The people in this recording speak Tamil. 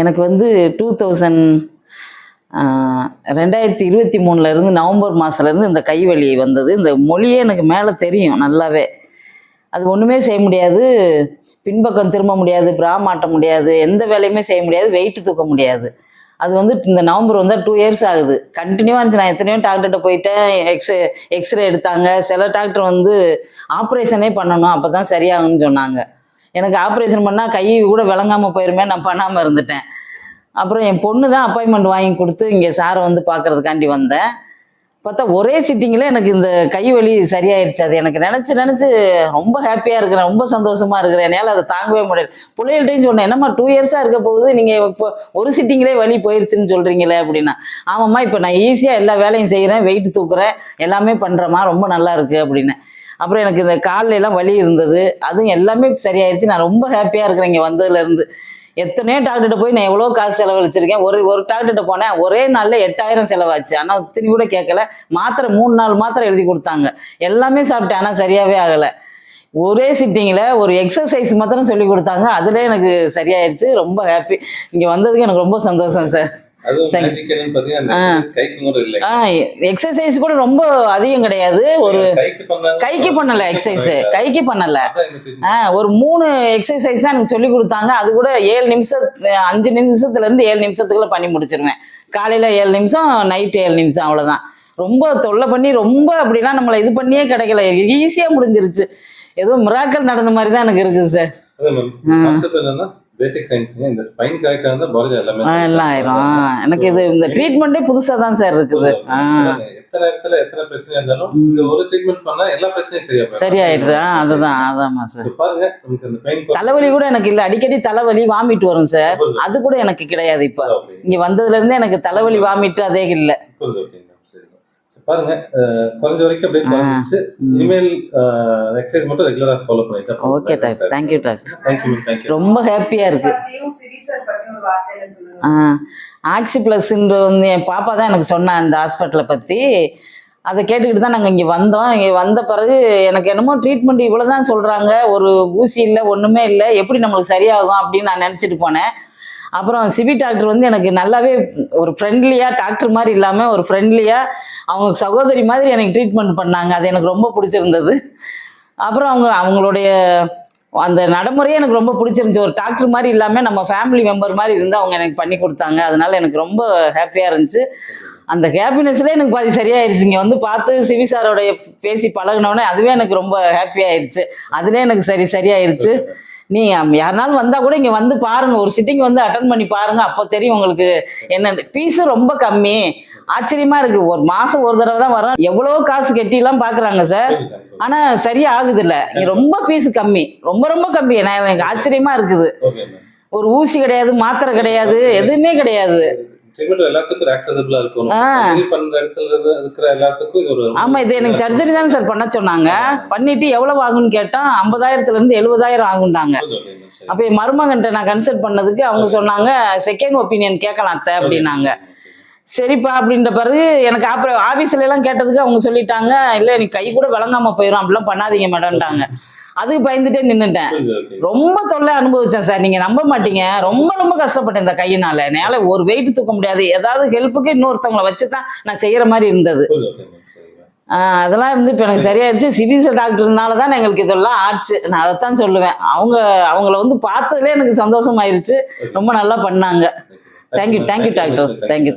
எனக்கு வந்து டூ தௌசண்ட் ரெண்டாயிரத்தி இருபத்தி மூணுலேருந்து நவம்பர் மாதத்துலேருந்து இந்த கைவலி வந்தது. இந்த மொழியே எனக்கு மேலே தெரியும் நல்லாவே. அது ஒன்றுமே செய்ய முடியாது. பின்பக்கம் திரும்ப முடியாது பிரா மாட்ட முடியாது எந்த வேலையுமே செய்ய முடியாது வெயிட் தூக்க முடியாது. அது வந்து இந்த நவம்பர் வந்தால் டூ இயர்ஸ் ஆகுது. கண்டினியூவாக இருந்துச்சு. நான் எத்தனையோ டாக்டர்கிட்ட போயிட்டேன். எக்ஸ் எக்ஸ்ரே எடுத்தாங்க. சில டாக்டர் வந்து ஆப்ரேஷனே பண்ணணும். அப்போ தான் சரியாகும்னு சொன்னாங்க. எனக்கு ஆப்ரேஷன் பண்ணால் கை கூட விளங்காமல் போயிருமே நான் பண்ணாமல் இருந்துட்டேன். அப்புறம் என் பொண்ணு தான் அப்பாயின்மெண்ட் வாங்கி கொடுத்து இங்கே சாரை வந்து பார்க்கறதுக்காண்டி வந்தேன். பார்த்தா ஒரே சிட்டிங்கில் எனக்கு இந்த கை வலி சரியாயிருச்சு. அது எனக்கு நினச்சி நினச்சி ரொம்ப ஹாப்பியாக இருக்கிறேன். ரொம்ப சந்தோஷமாக இருக்கிறேன். என்னால் அதை தாங்கவே முடியல. பிள்ளைகள்ட்டையும் சொன்னேன் என்னம்மா டூ இயர்ஸாக இருக்க போகுது. நீங்கள் இப்போ ஒரு சிட்டிங்கிலே வலி போயிருச்சுன்னு சொல்கிறீங்களே அப்படின்னா. ஆமாம்மா இப்போ நான் ஈஸியாக எல்லா வேலையும் செய்கிறேன் வெயிட் தூக்குறேன். எல்லாமே பண்ணுறேம்மா ரொம்ப நல்லா இருக்குது அப்படின்னு. அப்புறம் எனக்கு இந்த காலில் எல்லாம் வலி இருந்தது. அதுவும் எல்லாமே சரியாயிருச்சு. நான் ரொம்ப ஹாப்பியாக இருக்கிறேன் இங்கே வந்ததுலேருந்து எத்தனையோ டாக்டர்கிட்ட போய் நான் எவ்வளோ காசு செலவழிச்சிருக்கேன். ஒரு ஒரு டாக்டர்கிட்ட போனேன் ஒரே நாளில் எட்டாயிரம் செலவாச்சு. ஆனால் திரும்பி கூட கேட்கல. மாத்திரை மூணு நாள் மாத்திரை எழுதி கொடுத்தாங்க. எல்லாமே சாப்பிட்டேன் ஆனால் சரியாகவே ஆகலை. ஒரே சிட்டிங்கில் ஒரு எக்ஸசைஸ் மாத்திரம் சொல்லி கொடுத்தாங்க. அதிலே எனக்கு சரியாயிருச்சு. ரொம்ப ஹாப்பி இங்கே வந்ததுக்கு எனக்கு ரொம்ப சந்தோஷம் சார் எக்ஸசைஸ் கூட ரொம்ப அதிகம் கிடையாது. ஒரு கைக்கு பண்ணல எக்ஸசைஸ் கைக்கு பண்ணல. ஒரு மூணு எக்ஸசைஸ் தான் எனக்கு சொல்லி கொடுத்தாங்க. அது கூட ஏழு நிமிஷம் அஞ்சு நிமிஷத்துல இருந்து ஏழு நிமிஷத்துக்குள்ள பண்ணி முடிச்சிருவேன். காலையில ஏழு நிமிஷம் நைட்டு ஏழு நிமிஷம் அவ்வளவுதான். ரொம்ப தொல்லை பண்ணி ரொம்ப அப்படிலாம் நம்மளை இது பண்ணியே கிடைக்கல. ஈஸியா முடிஞ்சிருச்சு. ஏதோ மிராக்கல் நடந்த மாதிரி தான் எனக்கு இருக்குது சார் எனக்கு இது இந்த ட்ரீட்மெண்ட்டே புதுசா தான் சார் இருக்குது. எத்தனை இடத்துல எத்தனை பிரச்சனை இருந்தாலும் இந்த ஒரு ட்ரீட்மெண்ட் பண்ணா எல்லா பிரச்சனையும் சரியா போயிடும். சரியாயிடுது. ஆ அதுதான் அதாம்மா சார் பாருங்க தலைவலி கூட எனக்கு இல்லை. அடிக்கடி தலைவலி வாமிட் வரும் சார் அது கூட எனக்கு கிடையாது இப்போ. இங்க வந்ததுல இருந்தே எனக்கு தலைவலி வாமிட்டு அதே இல்லை. பாருங்க குறைஞ்ச வரைக்கும் அப்படியே குறைஞ்சிச்சு இனிமேல் எக்ஸசைஸ் மட்டும் ரெகுலரா ஃபாலோ பண்ணிட்டு okay doctor thank you doctor thank you ma'am thank you ரொம்ப ஹாப்பியா இருக்கு. ஆக்சி ப்ளஸ்ன்ற வந்து என் பாப்பா தான் எனக்கு சொன்னா இந்த ஹாஸ்பிட்டலை பற்றி அதை கேட்டுக்கிட்டு தான் நாங்கள் இங்கே வந்தோம். இங்கே வந்த பிறகு எனக்கு என்னமோ ட்ரீட்மெண்ட் இவ்வளோ தான் சொல்கிறாங்க ஒரு ஊசி இல்லை ஒன்றுமே இல்லை. எப்படி நம்மளுக்கு சரியாகும் அப்படின்னு நான் நினச்சிட்டு போனேன். அப்புறம் சிவி டாக்டர் வந்து எனக்கு நல்லாவே ஒரு ஃப்ரெண்ட்லியாக டாக்டர் மாதிரி இல்லாமல் ஒரு ஃப்ரெண்ட்லியாக அவங்க சகோதரி மாதிரி எனக்கு ட்ரீட்மெண்ட் பண்ணாங்க. அது எனக்கு ரொம்ப பிடிச்சிருந்தது. அப்புறம் அவங்க அவங்களுடைய அந்த நடைமுறையே எனக்கு ரொம்ப பிடிச்சிருந்துச்சு. ஒரு டாக்டர் மாதிரி இல்லாமல் நம்ம ஃபேமிலி மெம்பர் மாதிரி இருந்து அவங்க எனக்கு பண்ணி கொடுத்தாங்க. அதனால எனக்கு ரொம்ப ஹாப்பியாக இருந்துச்சு. அந்த ஹாப்பினஸ்லேயே எனக்கு பாதி சரியாயிருச்சு. இங்கே வந்து பார்த்து சிவி சாரோடைய பேசி பழகினோடனே அதுவே எனக்கு ரொம்ப ஹாப்பியாயிருச்சு அதுலேயே எனக்கு சரி சரியாயிருச்சு. நீ யாருனாலும் வந்தால் கூட இங்கே வந்து பாருங்க. ஒரு சிட்டிங் வந்து அட்டன் பண்ணி பாருங்க. அப்போ தெரியும் உங்களுக்கு என்ன ஃபீஸும் ரொம்ப கம்மி. ஆச்சரியமா இருக்கு. ஒரு மாதம் ஒரு தடவை தான் வரோம் எவ்வளோ காசு கட்டிலாம் பார்க்குறாங்க சார் ஆனால் சரியா ஆகுது இல்ல இங்க ரொம்ப ஃபீஸ் கம்மி. ரொம்ப ரொம்ப கம்மி. நான் எனக்கு ஆச்சரியமா இருக்குது. ஒரு ஊசி கிடையாது மாத்திரை கிடையாது எதுவுமே கிடையாது. ட்ரீட்மெண்ட் எல்லாத்துக்கும் ஆக்சசபிளா இருக்கும் ஆமா இது எனக்கு சர்ஜரி தானே சார் பண்ண சொன்னாங்க. பண்ணிட்டு எவ்வளவு ஆகும்னு கேட்டா ஐம்பதாயிரத்துல இருந்து எழுபதாயிரம். சரி. அப்ப என் மருமகன்ட்ட நான் கன்சல்ட் பண்ணதுக்கு அவங்க சொன்னாங்க செகண்ட் ஒப்பீனியன் கேட்கலாம் அத்தை அப்படின்னாங்க. சரிப்பா அப்படின்ற பிறகு எனக்கு அப்புறம் ஆபீஸ்ல எல்லாம் கேட்டதுக்கு அவங்க சொல்லிட்டாங்க இல்ல நீ கை கூட விளங்காம போயிடும் அப்படிலாம் பண்ணாதீங்க மேடம்ட்டாங்க. அதுக்கு பயந்துட்டே okay. ரொம்ப தொல்லை அனுபவிச்சேன் சார் நீங்க நம்ப மாட்டீங்க. ரொம்ப ரொம்ப கஷ்டப்பட்டேன் இந்த கையினால. என்னால ஒரு வெயிட் தூக்க முடியாது. ஏதாவது ஹெல்ப்புக்கு இன்னொருத்தவங்களை வச்சு தான் நான் செய்யற மாதிரி இருந்தது. அதெல்லாம் இருந்து இப்போ எனக்கு சரியாயிருச்சு சிவிச டாக்டர்னால தான் எங்களுக்கு இதெல்லாம் ஆச்சு. நான் அதைத்தான் சொல்லுவேன். அவங்க அவங்கள வந்து பார்த்ததுல எனக்கு சந்தோஷமாயிருச்சு. ரொம்ப நல்லா பண்ணாங்க. Thank you thank you doctor thank you